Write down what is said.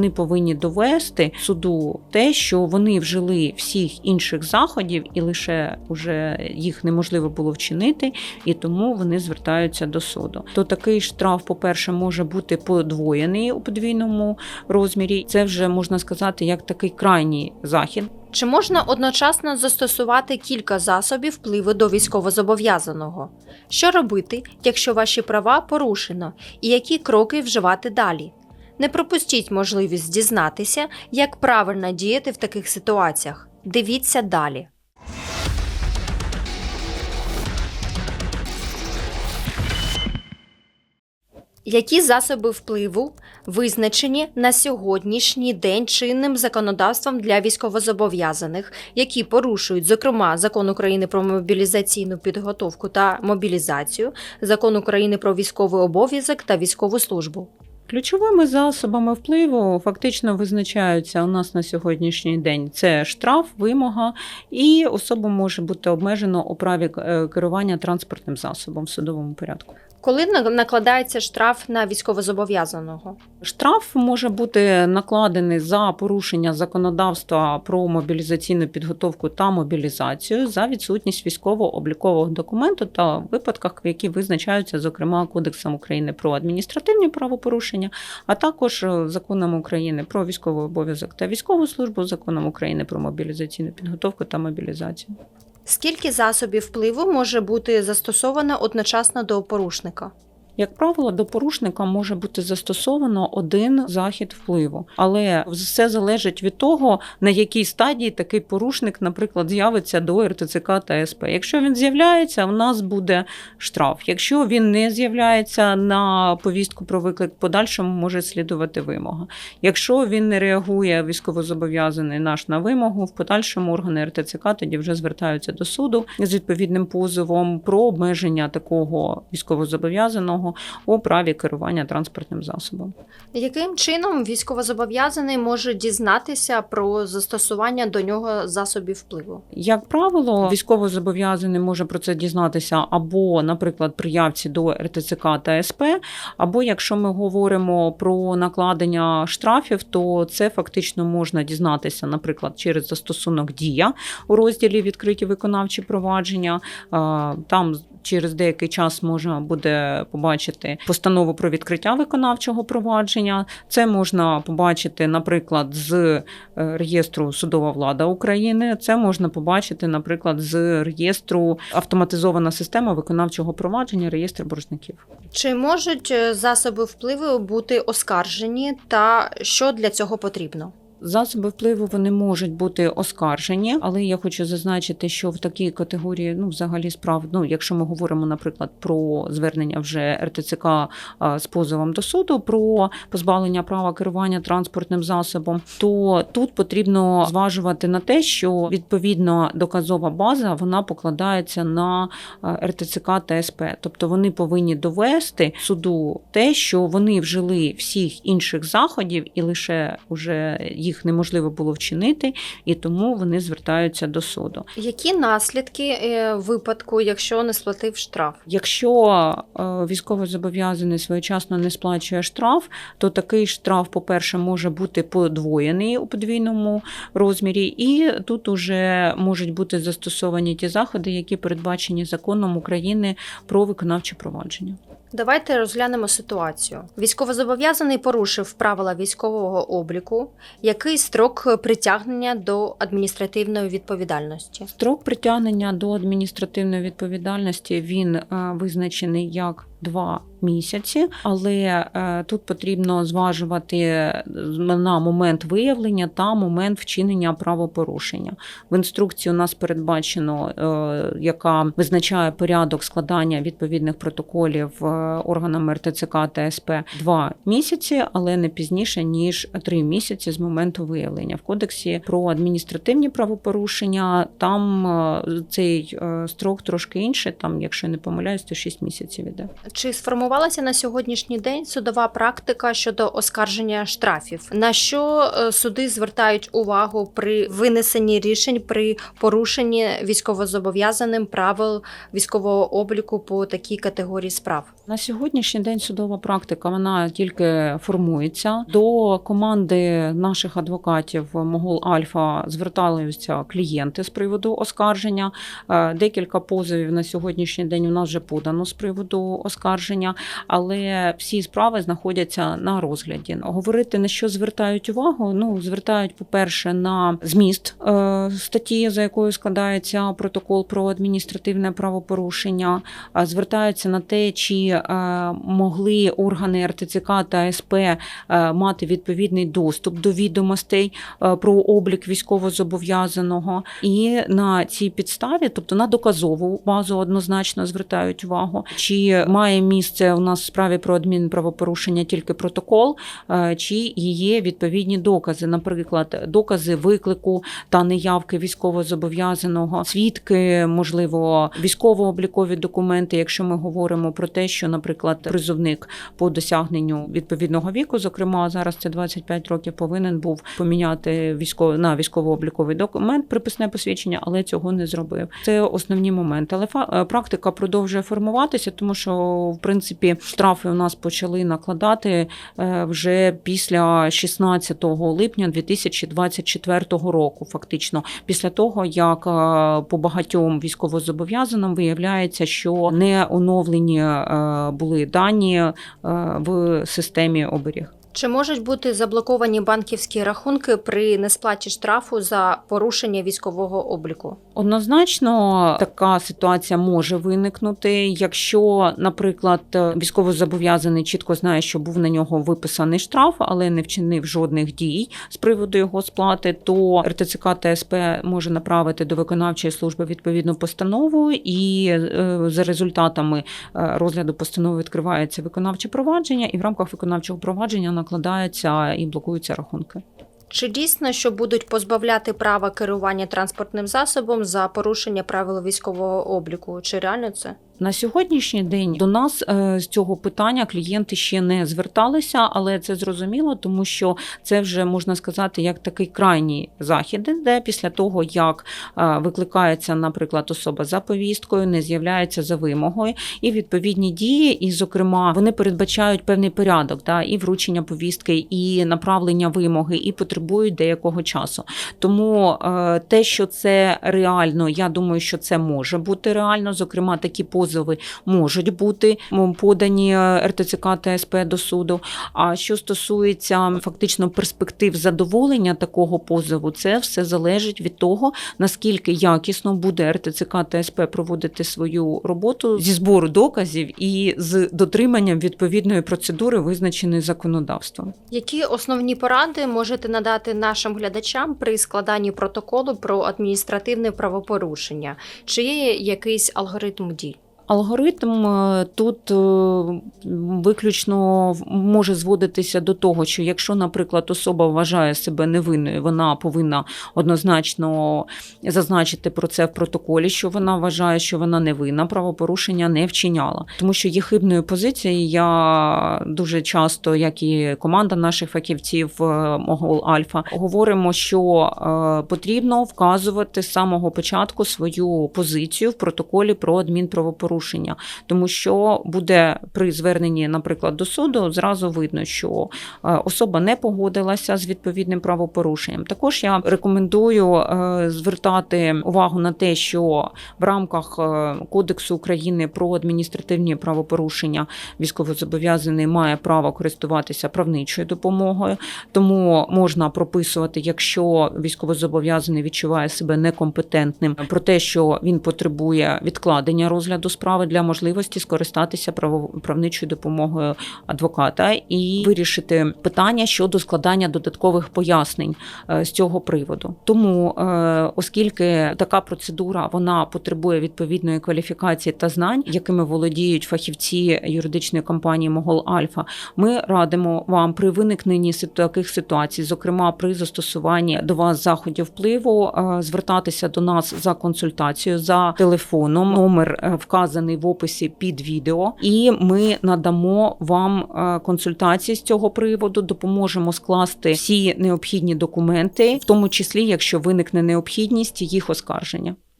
вони повинні довести суду те, що вони вжили всіх інших заходів, і лише уже їх неможливо було вчинити, і тому вони звертаються до суду. То такий штраф, по-перше, може бути подвоєний у подвійному розмірі. Це вже можна сказати як такий крайній захід. Чи можна одночасно застосувати кілька засобів впливу до військовозобов'язаного? Що робити, якщо ваші права порушено, і які кроки вживати далі? Не пропустіть можливість дізнатися, як правильно діяти в таких ситуаціях. Дивіться далі. Які засоби впливу визначені на сьогоднішній день чинним законодавством для військовозобов'язаних, які порушують, зокрема, закон України про мобілізаційну підготовку та мобілізацію, закон України про військовий обов'язок та військову службу? Ключовими засобами впливу фактично визначаються у нас на сьогоднішній день. Це штраф, вимога, і особа може бути обмежено у праві е, керування транспортним засобом в судовому порядку. Коли на- накладається штраф на військовозобов'язаного? Штраф може бути накладений за порушення законодавства про мобілізаційну підготовку та мобілізацію за відсутність військово-облікового документу та в випадках, які визначаються, зокрема, Кодексом України про адміністративні правопорушення, а також е, законом України про військовий обов'язок та військову службу, законом України про мобілізаційну підготовку та мобілізацію. Скільки засобів впливу може бути застосовано одночасно до порушника? Як правило, до порушника може бути застосовано один захід впливу, але все залежить від того, на якій стадії такий порушник, наприклад, з'явиться до РТЦК та СП. Якщо він з'являється, у нас буде штраф. Якщо він не з'являється на повістку про виклик, подальшому може слідувати вимога. Якщо він не реагує військовозобов'язаний наш на вимогу, в подальшому органи РТЦК тоді вже звертаються до суду з відповідним позовом про обмеження такого військовозобов'язаного у праві керування транспортним засобом. Яким чином військовозобов'язаний може дізнатися про застосування до нього засобів впливу? Як правило, військовозобов'язаний може про це дізнатися або, наприклад, при явці до РТЦК та СП, або якщо ми говоримо про накладення штрафів, то це фактично можна дізнатися, наприклад, через застосунок Дія у розділі відкриті виконавчі провадження. Там через деякий час можна буде побачити постанову про відкриття виконавчого провадження. Це можна побачити, наприклад, з е, реєстру Судова влада України. Це можна побачити, наприклад, з реєстру автоматизована система виконавчого провадження, реєстр боржників. Чи можуть е, засоби впливу бути оскаржені, та що для цього потрібно? Засоби впливу вони можуть бути оскаржені, але я хочу зазначити, що в такій категорії, ну, взагалі справ, ну, якщо ми говоримо, наприклад, про звернення вже РТЦК з позовом до суду про позбавлення права керування транспортним засобом, то тут потрібно зважувати на те, що відповідно доказова база вона покладається на РТЦК та СП. Тобто вони повинні довести суду те, що вони вжили всіх інших заходів, і лише вже їх неможливо було вчинити, і тому вони звертаються до суду. Які наслідки е, випадку, якщо не сплатив штраф? Якщо е, військовозобов'язаний своєчасно не сплачує штраф, то такий штраф, по-перше, може бути подвоєний у подвійному розмірі, і тут уже можуть бути застосовані ті заходи, які передбачені законом України про виконавче провадження. Давайте розглянемо ситуацію. Військовозобов'язаний порушив правила військового обліку. Який строк притягнення до адміністративної відповідальності? Строк притягнення до адміністративної відповідальності він е, визначений як два місяці, але е, тут потрібно зважувати на момент виявлення та момент вчинення правопорушення. В інструкції у нас передбачено, е, яка визначає порядок складання відповідних протоколів е, органами РТЦК та СП два місяці, але не пізніше ніж три місяці з моменту виявлення. В кодексі про адміністративні правопорушення там е, цей е, строк трошки інший. Там, якщо не помиляюсь, то 6 місяців іде. Чи сформувалася на сьогоднішній день судова практика щодо оскарження штрафів? На що е, суди звертають увагу при винесенні рішень при порушенні військовозобов'язаним правил військового обліку по такій категорії справ? На сьогоднішній день судова практика вона тільки формується. До команди наших адвокатів Могол Альфа зверталися клієнти з приводу оскарження. Е, Декілька позовів на сьогоднішній день у нас вже подано з приводу оскарження, але всі справи знаходяться на розгляді. Говорити на що звертають увагу? Ну звертають, по-перше, на зміст е, статті, за якою складається протокол про адміністративне правопорушення. Звертаються на те, чи е, могли органи РТЦК та СП е, мати відповідний доступ до відомостей про облік військовозобов'язаного, і на цій підставі, тобто на доказову базу, однозначно звертають увагу, чи має місце у нас в справі про адмінправопорушення тільки протокол, е, чи є відповідні докази, наприклад, докази виклику та неявки військовозобов'язаного, свідки, можливо, військово-облікові документи, якщо ми говоримо про те, що, наприклад, призовник по досягненню відповідного віку, зокрема зараз це 25 років, повинен був поміняти військово на військово-обліковий документ, приписне посвідчення, але цього не зробив. Це основні моменти. Але фа- е, практика продовжує формуватися, тому що в принципі штрафи у нас почали накладати е, вже після 16 липня 2024 року. Фактично, після того як е, по багатьом військовозобов'язаним виявляється, що не оновлені е, були дані в системі оберіг. Чи можуть бути заблоковані банківські рахунки при несплаті штрафу за порушення військового обліку? Однозначно, така ситуація може виникнути, якщо, наприклад, військовозобов'язаний чітко знає, що був на нього виписаний штраф, але не вчинив жодних дій з приводу його сплати, то РТЦК та СП може направити до виконавчої служби відповідну постанову, і е, за результатами е, розгляду постанови відкривається виконавче провадження, і в рамках виконавчого провадження накладаються і блокуються рахунки. Чи дійсно, що будуть позбавляти права керування транспортним засобом за порушення правил військового обліку? Чи реально це? На сьогоднішній день до нас е, з цього питання клієнти ще не зверталися, але це зрозуміло, тому що це вже можна сказати як такий крайній захід, де після того як е, викликається, наприклад, особа за повісткою, не з'являється за вимогою, і відповідні дії, і зокрема вони передбачають певний порядок, да, і вручення повістки, і направлення вимоги, і потребують деякого часу. Тому е, те, що це реально, я думаю, що це може бути реально. Зокрема, такі позови можуть бути подані е, РТЦК та СП до суду. А що стосується фактично перспектив задоволення такого позову, це все залежить від того, наскільки якісно буде РТЦК та СП проводити свою роботу зі збору доказів і з дотриманням відповідної процедури, визначеної законодавством. Які основні поради можете надати нашим глядачам при складанні протоколу про адміністративне правопорушення? Чи є якийсь алгоритм дій? Алгоритм е, тут е, виключно може зводитися до того, що якщо, наприклад, особа вважає себе невинною, вона повинна однозначно зазначити про це в протоколі, що вона вважає, що вона невинна, правопорушення не вчиняла. Тому що є хибною позицією. Я дуже часто, як і команда наших фахівців е, Могол Альфа, говоримо, що потрібно вказувати з самого початку свою позицію в протоколі про адмінправопорушення, тому що буде при зверненні, наприклад, до суду, зразу видно, що е, особа не погодилася з відповідним правопорушенням. Також я рекомендую е, звертати увагу на те, що в рамках е, Кодексу України про адміністративні правопорушення військовозобов'язаний має право користуватися правничою допомогою, тому можна прописувати, якщо військовозобов'язаний відчуває себе некомпетентним, про те, що він потребує відкладення розгляду справи для можливості скористатися правничою допомогою адвоката і вирішити питання щодо складання додаткових пояснень е, з цього приводу. Тому, е, оскільки така процедура вона потребує відповідної кваліфікації та знань, якими володіють фахівці юридичної компанії Могол Альфа, ми радимо вам при виникненні таких ситуацій, зокрема при застосуванні до вас заходів впливу, е, звертатися до нас за консультацією за телефоном. Номер вказаний вказаний в описі під відео, і ми надамо вам е, консультації з цього приводу, допоможемо скласти всі необхідні документи, в тому числі, якщо виникне необхідність їх оскарження.